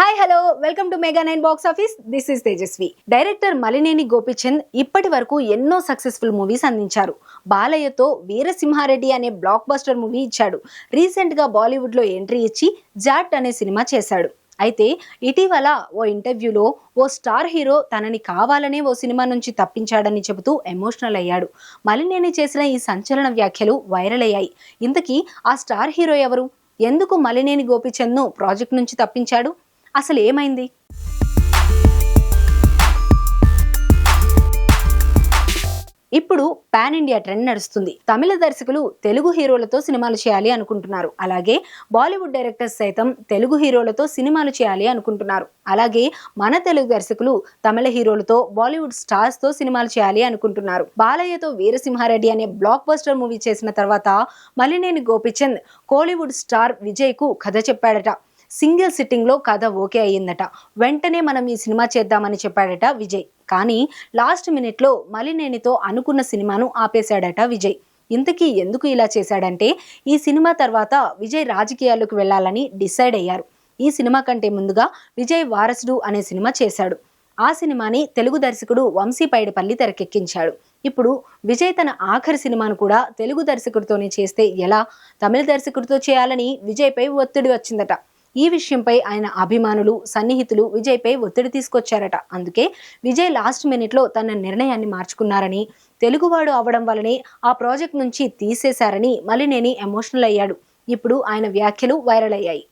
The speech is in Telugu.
Hi hello welcome to mega nine box office this is Tejaswi director Malineni Gopichand ఇప్పటి వరకు ఎన్నో సక్సెస్ఫుల్ మూవీస్ అందించారు. బాలయ్యతో వీరసింహారెడ్డి అనే బ్లాక్ బస్టర్ మూవీ ఇచ్చాడు. రీసెంట్గా బాలీవుడ్లో ఎంట్రీ ఇచ్చి జాట్ అనే సినిమా చేశాడు. అయితే ఇటీవల ఓ ఇంటర్వ్యూలో ఓ స్టార్ హీరో తనని కావాలనే ఓ సినిమా నుంచి తప్పించాడని చెబుతూ ఎమోషనల్ అయ్యాడు. మలినేని చేసిన ఈ సంచలన వ్యాఖ్యలు వైరల్ అయ్యాయి. ఇంతకీ ఆ స్టార్ హీరో ఎవరు? ఎందుకు మలినేని గోపిచంద్ను ప్రాజెక్ట్ నుంచి తప్పించాడు? అసలు ఏమైంది ఇప్పుడు పాన్ ఇండియా ట్రెండ్ నడుస్తుంది. తమిళ దర్శకులు తెలుగు హీరోలతో సినిమాలు చేయాలి అనుకుంటున్నారు. అలాగే బాలీవుడ్ డైరెక్టర్స్ సైతం తెలుగు హీరోలతో సినిమాలు చేయాలి అనుకుంటున్నారు. అలాగే మన తెలుగు దర్శకులు తమిళ హీరోలతో బాలీవుడ్ స్టార్స్తో సినిమాలు చేయాలి అనుకుంటున్నారు. బాలయ్యతో వీరసింహారెడ్డి అనే బ్లాక్ బస్టర్ మూవీ చేసిన తర్వాత మలినేని గోపిచంద్ కోలీవుడ్ స్టార్ విజయ్కు కథ చెప్పాడట. సింగిల్ సిట్టింగ్లో కథ ఓకే అయ్యిందట. వెంటనే మనం ఈ సినిమా చేద్దామని చెప్పాడట విజయ్. కానీ లాస్ట్ మినిట్లో మలినేనితో అనుకున్న సినిమాను ఆపేశాడట విజయ్. ఇంతకీ ఎందుకు ఇలా చేశాడంటే ఈ సినిమా తర్వాత విజయ్ రాజకీయాల్లోకి వెళ్ళాలని డిసైడ్ అయ్యారు. ఈ సినిమా కంటే ముందుగా విజయ్ వారసుడు అనే సినిమా చేశాడు. ఆ సినిమాని తెలుగు దర్శకుడు వంశీ పైడిపల్లి తెరకెక్కించాడు. ఇప్పుడు విజయ్ తన ఆఖరి సినిమాను కూడా తెలుగు దర్శకుడితోనే చేస్తే ఎలా? తమిళ దర్శకుడితో చేయాలని విజయ్పై ఒత్తిడి వచ్చిందట. ఈ విషయంపై ఆయన అభిమానులు సన్నిహితులు విజయ్పై ఒత్తిడి తీసుకొచ్చారట. అందుకే విజయ్ లాస్ట్ మినిట్లో తన నిర్ణయాన్ని మార్చుకున్నారని తెలుగువాడు అవడం వల్లనే ఆ ప్రాజెక్ట్ నుంచి తీసేశారని మలినేని ఎమోషనల్ అయ్యాడు. ఇప్పుడు ఆయన వ్యాఖ్యలు వైరల్ అయ్యాయి.